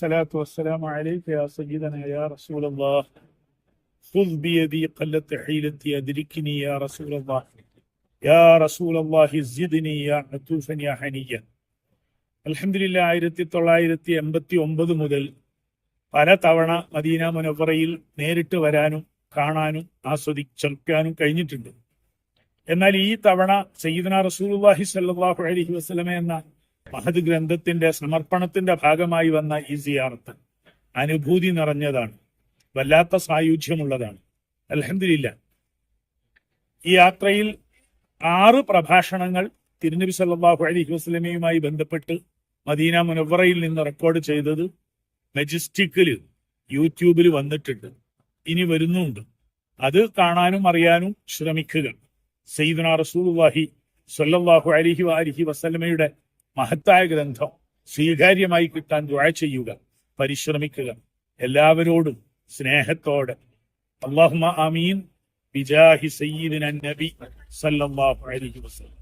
الصلاة والسلام عليك يا سيدنا يا رسول الله خذ بيدي قلت حيلتي أدركني يا رسول الله يا رسول الله زدني يا عطوفا يا حنيا അലഹമില്ല ആയിരത്തി തൊള്ളായിരത്തി എൺപത്തി ഒമ്പത് മുതൽ പല തവണ മദീന മുനവറയിൽ നേരിട്ട് വരാനും കാണാനും ആസ്വദിച്ചേൽക്കാനും കഴിഞ്ഞിട്ടുണ്ട് എന്നാൽ ഈ തവണ സയ്യിദന റസൂലുള്ളാഹി സ്വല്ലല്ലാഹു അലൈഹി വസല്ലമ എന്ന മഹത് ഗ്രന്ഥത്തിന്റെ സമർപ്പണത്തിന്റെ ഭാഗമായി വന്ന ഈ സിയാറത്ത് അനുഭൂതി നിറഞ്ഞതാണ്. വല്ലാത്ത സായുധ്യമുള്ളതാണ്. അലഹമില്ല ഈ യാത്രയിൽ ആറ് പ്രഭാഷണങ്ങൾ തിരുനബി സല്ലാഹു അലൈഹി വസ്ലമയുമായി ബന്ധപ്പെട്ട് മദീന മുനവറയിൽ നിന്ന് റെക്കോർഡ് ചെയ്തത് മെജസ്റ്റിക്കിൽ യൂട്യൂബിൽ വന്നിട്ടുണ്ട്. ഇനി വരുന്നുണ്ട്. അത് കാണാനും അറിയാനും ശ്രമിക്കുക. സയ്യിദുന റസൂലുള്ളാഹി സ്വല്ലല്ലാഹു അലിഹി വാലിഹി വസല്ലമയുടെ മഹത്തായ ഗ്രന്ഥം. സ്വീകാര്യമായി കിട്ടാൻ ദുഴ ചെയ്യുക പരിശ്രമിക്കുക. എല്ലാവരോടും സ്നേഹത്തോടെ. അള്ളാഹുമ ആമീൻ. ബിജാഹി സയ്യിദിന നബി സല്ലല്ലാഹു അലൈഹി വസല്ലം.